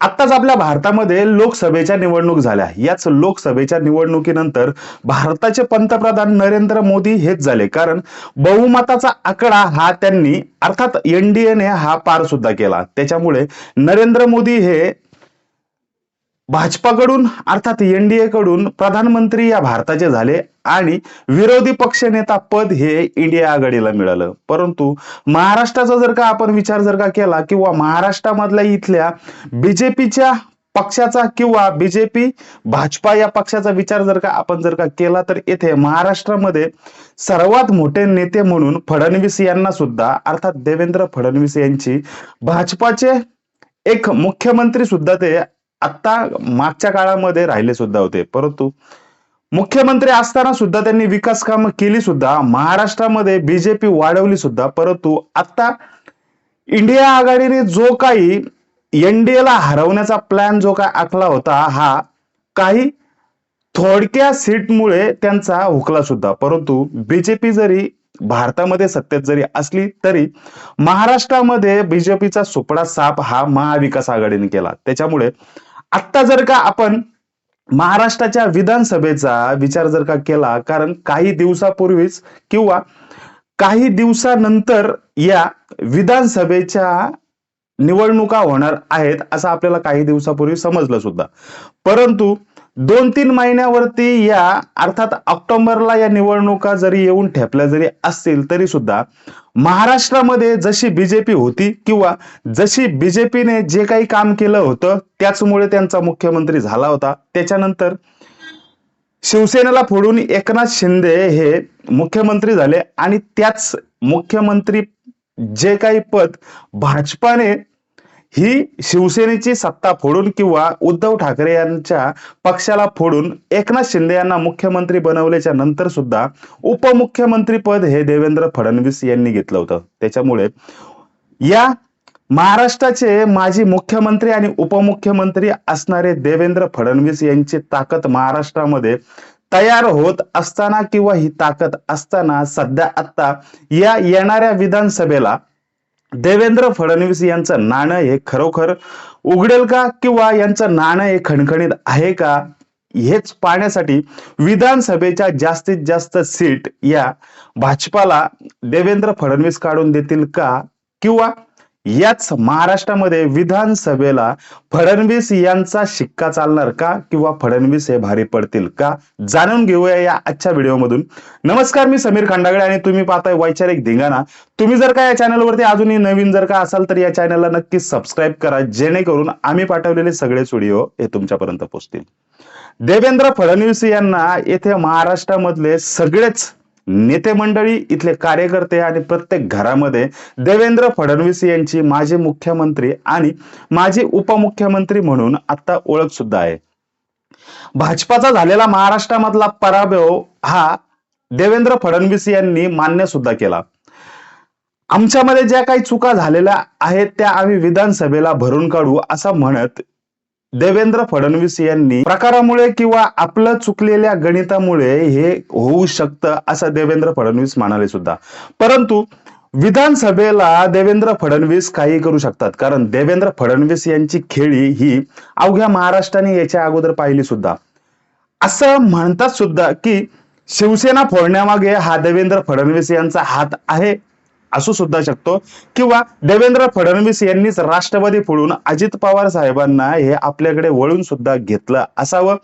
आत्ताच आपल्या भारतामध्ये लोकसभेच्या निवडणूक झाल्या. याच लोकसभेच्या निवडणुकीनंतर भारताचे पंतप्रधान नरेंद्र मोदी हेच झाले. कारण बहुमताचा आकडा हा त्यांनी अर्थात एनडीएने हा पार सुद्धा केला. त्याच्यामुळे नरेंद्र मोदी हे भाजपाकडून अर्थात एनडीए कडून प्रधानमंत्री या भारताचे झाले आणि विरोधी पक्षनेता पद हे इंडिया आघाडीला मिळालं. परंतु महाराष्ट्राचा जर का आपण विचार जर का केला किंवा महाराष्ट्रामधल्या इथल्या बीजेपीच्या पक्षाचा किंवा बीजेपी भाजपा या पक्षाचा विचार जर का आपण जर का केला तर येथे महाराष्ट्रामध्ये सर्वात मोठे नेते म्हणून फडणवीस यांना सुद्धा अर्थात देवेंद्र फडणवीस यांची भाजपाचे एक मुख्यमंत्री सुद्धा ते आता मागच्या काळामध्ये राहिले सुद्धा होते. परंतु मुख्यमंत्री असताना सुद्धा त्यांनी विकास कामं केली सुद्धा. महाराष्ट्रामध्ये बीजेपी वाढवली सुद्धा. परंतु आता इंडिया आघाडीने जो काही एनडीएला हरवण्याचा प्लॅन जो काय आखला होता हा काही थोडक्या सीटमुळे त्यांचा हुकला सुद्धा. परंतु बीजेपी जरी भारतामध्ये सत्तेत जरी असली तरी महाराष्ट्रामध्ये बीजेपीचा सुपडा साप हा महाविकास आघाडीने केला. त्याच्यामुळे आत्ता जर का आपण महाराष्ट्राच्या विधानसभेचा विचार जर का केला कारण काही दिवसापूर्वीच किंवा काही दिवसानंतर या विधानसभेच्या निवडणुका होणार आहेत असं आपल्याला काही दिवसापूर्वी समजलं सुद्धा. परंतु दोन तीन महिन्यावरती या अर्थात ऑक्टोबरला या निवडणुका जरी येऊन ठेपल्या जरी असतील तरी सुद्धा महाराष्ट्रामध्ये जशी बीजेपी होती किंवा जशी बीजेपीने जे काही काम केलं होतं त्याचमुळे त्यांचा मुख्यमंत्री झाला होता. त्याच्यानंतर शिवसेनेला फोडून एकनाथ शिंदे हे मुख्यमंत्री झाले आणि त्याच मुख्यमंत्री जे काही पद भाजपाने ही शिवसेनेची सत्ता फोडून किंवा उद्धव ठाकरे यांच्या पक्षाला फोडून एकनाथ शिंदे यांना मुख्यमंत्री बनवल्याच्या नंतर सुद्धा उपमुख्यमंत्री पद हे देवेंद्र फडणवीस यांनी घेतलं होतं. त्याच्यामुळे या महाराष्ट्राचे माजी मुख्यमंत्री आणि उपमुख्यमंत्री असणारे देवेंद्र फडणवीस यांची ताकद महाराष्ट्रामध्ये तयार होत असताना किंवा ही ताकद असताना सध्या आता या येणाऱ्या विधानसभेला देवेंद्र फडणवीस यांचं नाणं हे खरोखर उघडेल का? किंवा यांचं नाणं हे खणखणीत आहे का? हेच पाहण्यासाठी विधानसभेच्या जास्तीत जास्त सीट या भाजपाला देवेंद्र फडणवीस काढून देतील का? किंवा याच महाराष्ट्रामध्ये विधानसभेला फडणवीस यांचा शिक्का चालणार का? किंवा फडणवीस हे भारी पडतील का? जाणून घेऊया या आजच्या व्हिडिओमधून. नमस्कार मी समीर खंडागळे आणि तुम्ही पाहताय वैचारिक धिंगाणा. तुम्ही जर का या चॅनलवरती अजूनही नवीन जर का असाल तर या चॅनलला नक्कीच सबस्क्राईब करा जेणेकरून आम्ही पाठवलेले सगळेच व्हिडिओ हे तुमच्यापर्यंत पोहोचतील देवेंद्र फडणवीस यांना येथे महाराष्ट्रामधले सगळेच नेते मंडळी इथले कार्यकर्ते आणि प्रत्येक घरामध्ये देवेंद्र फडणवीस यांची माजी मुख्यमंत्री आणि माजी उपमुख्यमंत्री म्हणून आता ओळख सुद्धा आहे. भाजपाचा झालेला महाराष्ट्रामधला पराभव हा देवेंद्र फडणवीस यांनी मान्य सुद्धा केला. आमच्यामध्ये ज्या काही चुका झालेल्या आहेत त्या आम्ही विधानसभेला भरून काढू असं म्हणत देवेंद्र फडणवीस यांनी प्रकारामुळे किंवा आपलं चुकलेल्या गणितामुळे हे होऊ शकतं असं देवेंद्र फडणवीस म्हणाले सुद्धा. परंतु विधानसभेला देवेंद्र फडणवीस काही करू शकतात. कारण देवेंद्र फडणवीस यांची खेळी ही अवघ्या महाराष्ट्राने याच्या अगोदर पाहिली सुद्धा. असं म्हणतात सुद्धा की शिवसेना फोडण्यामागे हा देवेंद्र फडणवीस यांचा हात आहे. असू सुद्धा शकतो. किंवा देवेंद्र फडणवीस यांनीच राष्ट्रवादी फोडून अजित पवार साहेबांना हे आपल्याकडे वळून सुद्धा घेतलं असावं.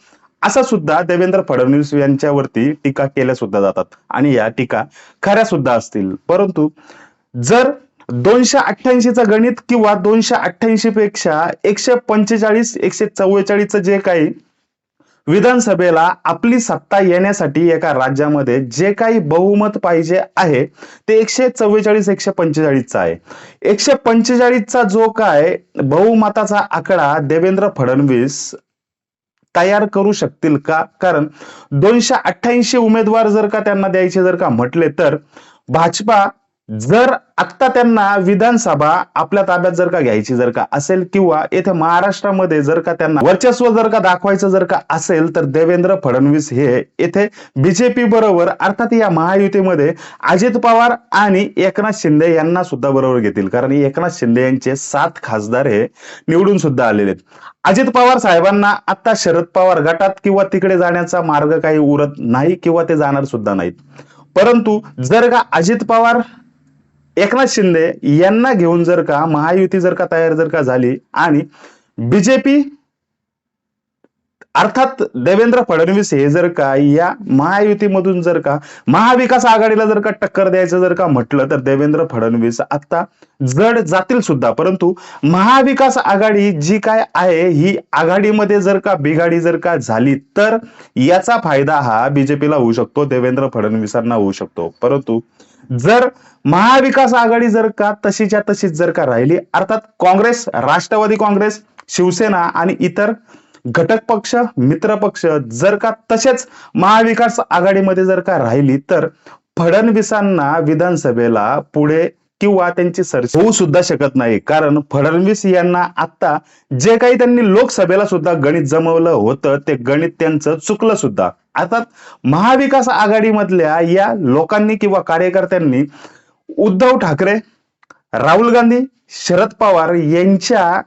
असा सुद्धा देवेंद्र फडणवीस यांच्यावरती टीका केल्या सुद्धा जातात. आणि या टीका खऱ्या सुद्धा असतील. परंतु जर दोनशे अठ्ठ्याऐंशीचं गणित किंवा दोनशे अठ्ठ्याऐंशी पेक्षा एकशे पंचेचाळीस एकशे चव्वेचाळीसचं जे काही विधानसभेला आपली सत्ता येण्यासाठी एका राज्यामध्ये जे काही बहुमत पाहिजे आहे ते एकशे चव्वेचाळीस एकशे पंचेचाळीसचा आहे. एकशे पंचेचाळीसचा जो काय बहुमताचा आकडा देवेंद्र फडणवीस तयार करू शकतील का? कारण दोनशे अठ्ठ्याऐंशी उमेदवार जर का त्यांना द्यायचे जर का म्हटले तर भाजपा जर आत्ता त्यांना विधानसभा आपल्या ताब्यात जर का घ्यायची जर का असेल किंवा येथे महाराष्ट्रामध्ये जर का त्यांना वर्चस्व जर का दाखवायचं जर का असेल तर देवेंद्र फडणवीस हे येथे बीजेपी बरोबर अर्थात या महायुतीमध्ये अजित पवार आणि एकनाथ शिंदे यांना सुद्धा बरोबर घेतील. कारण एकनाथ शिंदे यांचे सात खासदार हे निवडून सुद्धा आलेले आहेत. अजित पवार साहेबांना आता शरद पवार गटात किंवा तिकडे जाण्याचा मार्ग काही उरत नाही किंवा ते जाणार सुद्धा नाहीत. परंतु जर का अजित पवार एकनाथ शिंदे यांना घेऊन जर का महायुती जर का तयार जर का झाली आणि बीजेपी अर्थात देवेंद्र फडणवीस हे जर का या महायुतीमधून जर का महाविकास आघाडीला जर का टक्कर द्यायचं जर का म्हटलं तर देवेंद्र फडणवीस आता जड जातील सुद्धा. परंतु महाविकास आघाडी जी काय आहे ही आघाडीमध्ये जर का बिघाडी जर का झाली तर याचा फायदा हा बीजेपीला होऊ शकतो देवेंद्र फडणवीसांना होऊ शकतो. परंतु जर महाविकास आघाडी जर का तशीच्या तशीच जर का राहिली अर्थात काँग्रेस राष्ट्रवादी काँग्रेस शिवसेना आणि इतर घटक पक्ष मित्र पक्ष जर का तसेच महाविकास आघाडीमध्ये जर का राहिली तर फडणवीसांना विधानसभेला पुढे किंवा त्यांची चर्चा होऊ सुद्धा शकत नाही. कारण फडणवीस यांना आता जे काही त्यांनी लोकसभेला सुद्धा गणित जमवलं होतं ते गणित त्यांचं चुकलं सुद्धा. अर्थात महाविकास आघाडीमधल्या या लोकांनी किंवा कार्यकर्त्यांनी उद्धव ठाकरे राहुल गांधी शरद पवार यांच्या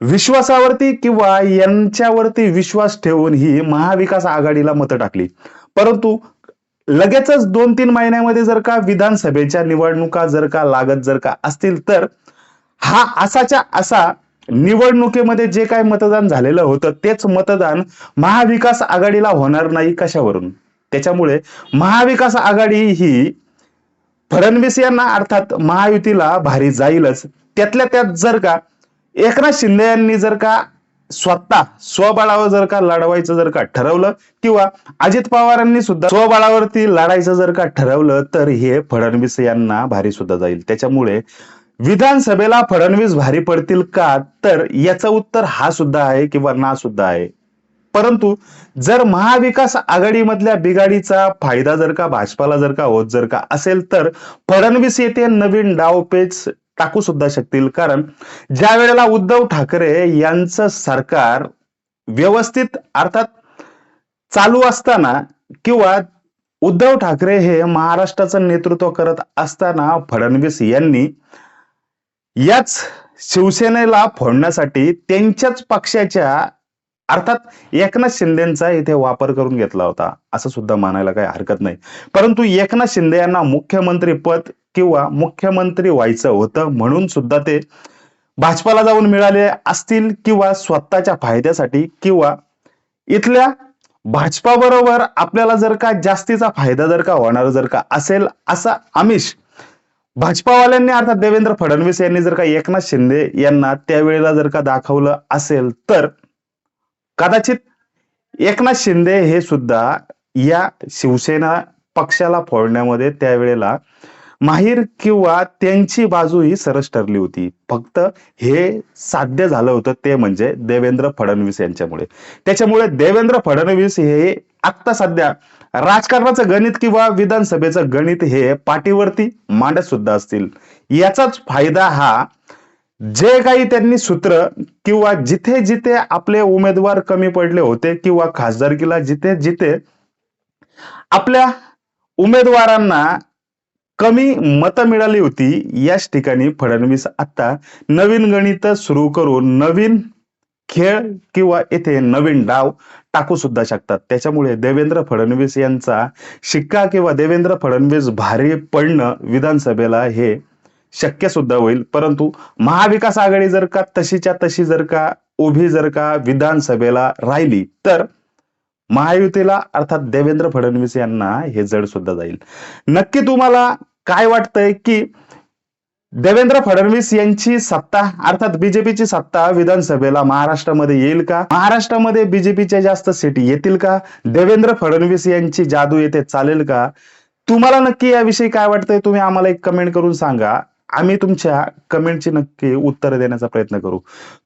विश्वासावरती किंवा यांच्यावरती विश्वास ठेवून ही महाविकास आघाडीला मतं टाकली. परंतु लगेचच दोन तीन महिन्यामध्ये जर का विधानसभेच्या निवडणुका जर का लागत जर का असतील तर हा असाच्या असा निवडणुकीमध्ये जे काय मतदान झालेलं होतं तेच मतदान महाविकास आघाडीला होणार नाही कशावरून? त्याच्यामुळे महाविकास आघाडी ही फडणवीस यांना अर्थात महायुतीला भारी जाईलच. त्यातल्या त्यात जर का एकनाथ शिंदे यांनी जर का स्वतः स्वबळावर जर का लढवायचं जर का ठरवलं किंवा अजित पवारांनी सुद्धा स्वबळावरती लढायचं जर का ठरवलं तर हे फडणवीस यांना भारी सुद्धा जाईल. त्याच्यामुळे विधानसभेला फडणवीस भारी पडतील का? तर याचं उत्तर हा सुद्धा आहे किंवा ना सुद्धा आहे. परंतु जर महाविकास आघाडीमधल्या बिघाडीचा फायदा जर का भाजपाला जर का होत जर का असेल तर फडणवीस येथे नवीन डावपेच टाकू सुद्धा शकतील. कारण ज्या वेळेला उद्धव ठाकरे यांचं सरकार व्यवस्थित अर्थात चालू असताना किंवा उद्धव ठाकरे हे महाराष्ट्राचं नेतृत्व करत असताना फडणवीस यांनी याच शिवसेनेला फोडण्यासाठी त्यांच्याच पक्षाच्या अर्थात एकनाथ शिंदेचा इथे वापर करून घेतला होता. असं सुद्धा मानायला काही हरकत नाही. परंतु एकनाथ शिंदे यांना मुख्यमंत्री पद किंवा मुख्यमंत्री व्हायचं होतं म्हणून सुद्धा ते भाजपाला जाऊन मिळाले असतील किंवा स्वतःच्या फायद्यासाठी किंवा इथल्या भाजपा बरोबर आपल्याला जर का जास्तीचा फायदा जर का होणार जर का असेल असा आमिष भाजपावाल्यांनी अर्थात देवेंद्र फडणवीस यांनी जर का एकनाथ शिंदे यांना त्यावेळेला जर का दाखवलं असेल तर कदाचित एकनाथ शिंदे हे सुद्धा या शिवसेना पक्षाला फोडण्यामध्ये त्यावेळेला माहीर किंवा त्यांची बाजू ही सरस ठरली होती. फक्त हे साध्य झालं होतं ते म्हणजे देवेंद्र फडणवीस यांच्यामुळे. त्याच्यामुळे देवेंद्र फडणवीस हे आत्ता सध्या राजकारणाचं गणित किंवा विधानसभेचं गणित हे पाठीवरती मांडत सुद्धा असतील. याचाच फायदा हा जे काही त्यांनी सूत्र किंवा जिथे जिथे आपले उमेदवार कमी पडले होते किंवा खासदारकीला जिथे जिथे आपल्या उमेदवारांना कमी मतं मिळाली होती. याच ठिकाणी फडणवीस आता नवीन गणित सुरू करून नवीन खेळ किंवा येथे नवीन डाव टाकू सुद्धा शकतात. त्याच्यामुळे देवेंद्र फडणवीस यांचा शिक्का किंवा देवेंद्र फडणवीस भारी पडणं विधानसभेला हे शक्य सुद्धा होईल. परंतु महाविकास आघाडी जर का तशीच्या तशी जर का उभी जर का विधानसभेला राहिली तर महायुतीला अर्थात देवेंद्र फडणवीस यांना हे जड सुद्धा जाईल. नक्की तुम्हाला काय वाटतंय की देवेंद्र फडणवीस यांची सत्ता अर्थात बीजेपीची सत्ता विधानसभेला महाराष्ट्रामध्ये येईल का? महाराष्ट्रामध्ये बीजेपीच्या जास्त सीटी येतील का? देवेंद्र फडणवीस यांची जादू येथे चालेल का? तुम्हाला नक्की याविषयी काय वाटतंय? तुम्ही आम्हाला एक कमेंट करून सांगा. आम्ही तुमच्या कमेंटची नक्की उत्तर देण्याचा प्रयत्न करू.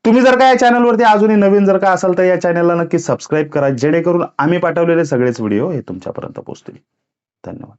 तुम्ही जर का या चॅनलवरती अजूनही नवीन जर का असाल तर या चॅनलला नक्की सबस्क्राईब करा. जेणेकरून आम्ही पाठवलेले सगळेच व्हिडिओ हे तुमच्यापर्यंत पोहोचतील. धन्यवाद.